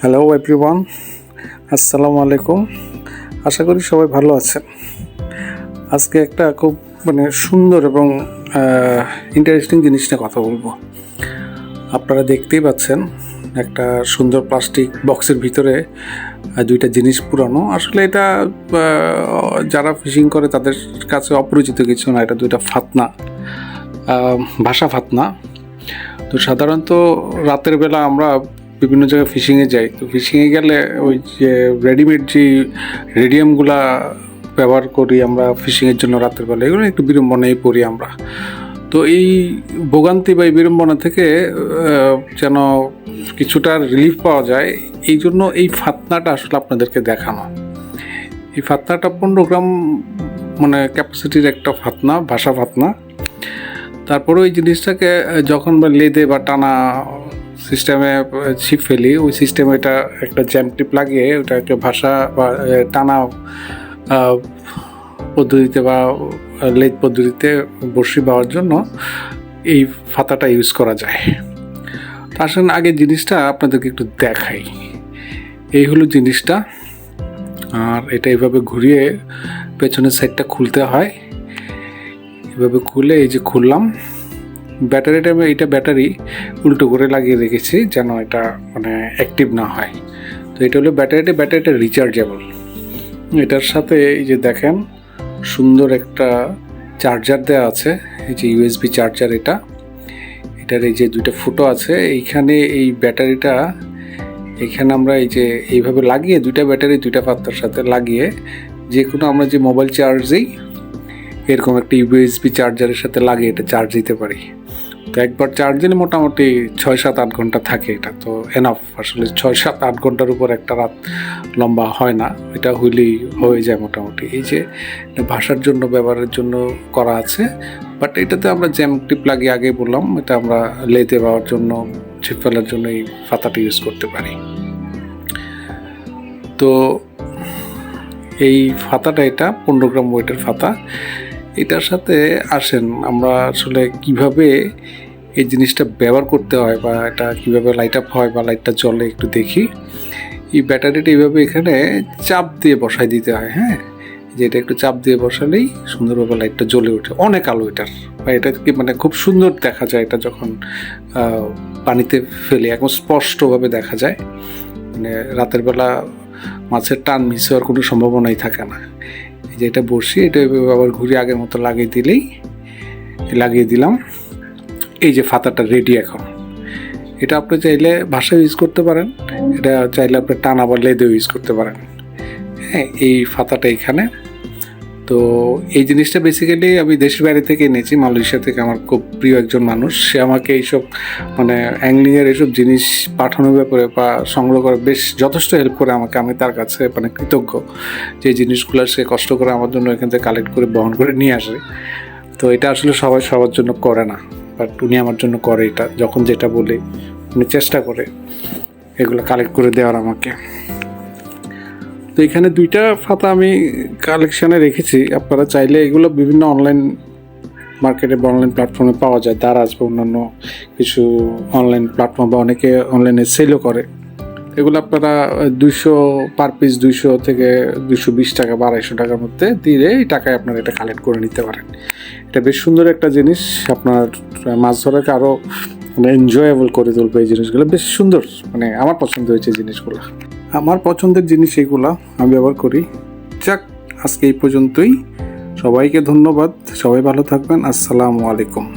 Hello everyone আসসালামু আলাইকুম আশা করি সবাই ভালো আছেন। আজকে একটা খুব মানে সুন্দর এবং ইন্টারেস্টিং জিনিস নিয়ে কথা বলব। আপনারা দেখতেই পাচ্ছেন, একটা সুন্দর প্লাস্টিক বক্সের ভিতরে দুইটা জিনিস পুরানো। আসলে এটা যারা ফিশিং করে তাদের কাছে অপরিচিত কিছু না, এটা দুইটা ফাতনা ভাষা ফাতনা। তো সাধারণত রাতের বেলা আমরা বিভিন্ন জায়গায় ফিশিংয়ে যাই। তো ফিশিংয়ে গেলে ওই যে রেডিমেড যে রেডিয়ামগুলা ব্যবহার করি আমরা ফিশিংয়ের জন্য রাতের বেলা, এগুলো একটু বিড়ম্বনায় পড়ি আমরা। তো এই ভোগান্তি বা এই বিড়ম্বনা থেকে যেন কিছুটা রিলিফ পাওয়া যায়, এই জন্য এই ফাতনাটা আসলে আপনাদেরকে দেখানো। এই ফাতনাটা পনেরো গ্রাম মানে ক্যাপাসিটির একটা ফাতনা ভাষা ফাতনা। তারপরে ওই জিনিসটাকে যখন বা লেদে বা টানা সিস্টেমে ছিপ ফেলি ওই সিস্টেমে এটা একটা জ্যাম টিপ লাগিয়ে ওটাকে ভাষা বা টানা পদ্ধতিতে বা লেদ পদ্ধতিতে বড়শি পাওয়ার জন্য এই ফাতাটা ইউজ করা যায়। তা আসলে আগে জিনিসটা আপনাদেরকে একটু দেখাই। এই হলো জিনিসটা। আর এটা এভাবে ঘুরিয়ে পেছনের সাইডটা খুলতে হয়। এভাবে খুলে এই যে খুললাম। ব্যাটারিটা আমি এইটা ব্যাটারি উল্টো করে লাগিয়ে রেখেছি যেন এটা মানে অ্যাক্টিভ না হয়। তো এটা হলো ব্যাটারিটা ব্যাটারিটা রিচার্জেবল এটার সাথে এই যে দেখেন, সুন্দর একটা চার্জার দেওয়া আছে, এই যে ইউএসবি চার্জার এটা। এটার এই যে দুইটা ফুটো আছে, এইখানে এই ব্যাটারিটা, এখানে আমরা এই যে এইভাবে লাগিয়ে দুইটা ব্যাটারি, দুইটা পাত্রের সাথে লাগিয়ে যে কোনো আমরা যে মোবাইল চার্জেই এরকম একটা ইউএসবি চার্জারের সাথে লাগিয়ে এটা চার্জ দিতে পারি। তো একবার চার্জ দিলে মোটামুটি ছয় সাত আট ঘণ্টা থাকে এটা, তো এনাফ আসলে ছয় সাত আট ঘণ্টার উপর একটা রাত লম্বা হয় না, এটা হইলেই হয়ে যায় মোটামুটি। এই যে ভাষার জন্য, ব্যবহারের জন্য করা আছে বাট এটাতে আমরা জ্যাম টিপ লাগিয়ে আগে বললাম, এটা আমরা লেতে পাওয়ার জন্য, ছিপ ফেলার জন্য এই ফাতাটা ইউজ করতে পারি। তো এই ফাতাটা এটা, পনেরো গ্রাম ওয়েটের ফাতা। এটার সাথে আসেন, আমরা আসলে কীভাবে এই জিনিসটা ব্যবহার করতে হয় বা এটা কীভাবে লাইট আপ হয় বা লাইটটা জ্বলে একটু দেখি। এই ব্যাটারিটা এইভাবে এখানে চাপ দিয়ে বসাই দিতে হয় হ্যাঁ? যে এটা একটু চাপ দিয়ে বসালেই সুন্দরভাবে লাইটটা জ্বলে ওঠে। অনেক আলো এটার। বা এটা কি মানে খুব সুন্দর দেখা যায় এটা যখন পানিতে ফেলে, একদম স্পষ্টভাবে দেখা যায়। মানে রাতের বেলা মাছের টান মিস হওয়ার কোনো সম্ভাবনাই থাকে না। এই যে এটা বসি এটা এভাবে আবার ঘুরে আগের মতো লাগিয়ে দিলেই, লাগিয়ে দিলাম। এই যে ফাতাটা রেডি এখন। এটা আপনি চাইলে ভাষা ইউজ করতে পারেন, এটা চাইলে আপনি টানা বা লেদেও ইউজ করতে পারেন। হ্যাঁ এই ফাতাটা এখানে। তো এই জিনিসটা বেসিক্যালি আমি দেশের বাইরে থেকে এনেছি। মালয়েশিয়া থেকে আমার খুব প্রিয় একজন মানুষ। সে আমাকে এইসব মানে অ্যাংলিংয়ের এইসব জিনিস পাঠানোর ব্যাপারে বা সংগ্রহ করে বেশ যথেষ্ট হেল্প করে আমাকে। আমি তার কাছে মানে কৃতজ্ঞ যে জিনিসগুলো সে কষ্ট করে আমার জন্য এখান থেকে কালেক্ট করে, বহন করে নিয়ে আসে। তো এটা আসলে সবাই সবার জন্য করে না। বাট উনি আমার জন্য করে এটা। যখন যেটা বলে, উনি চেষ্টা করে এগুলো কালেক্ট করে দেওয়ার আমাকে। তো এখানে দুইটা ফাতা আমি কালেকশানে রেখেছি। আপনারা চাইলে এগুলো বিভিন্ন অনলাইন মার্কেটে বা অনলাইন প্ল্যাটফর্মে পাওয়া যায়। দারাজ বা অন্যান্য কিছু অনলাইন প্ল্যাটফর্ম বা অনেকে অনলাইনে সেলও করে। এগুলো আপনারা দুইশো পার পিস দুইশো থেকে দুইশো বিশ টাকা বা আড়াইশো টাকার মধ্যে দিয়ে এই টাকায় আপনারা এটা কালেক্ট করে নিতে পারেন। এটা বেশ সুন্দর একটা জিনিস। আপনার মাছ ধরাকে আরও এনজয়েবল করে তুলবে এই জিনিসগুলো। বেশ সুন্দর মানে আমার পছন্দ হয়েছে জিনিসগুলো। আমার পছন্দের জিনিস এগুলা আমি ব্যবহার করি। যাক, আজকে এই পর্যন্তই। সবাইকে ধন্যবাদ। সবাই ভালো থাকবেন। আসসালামু আলাইকুম।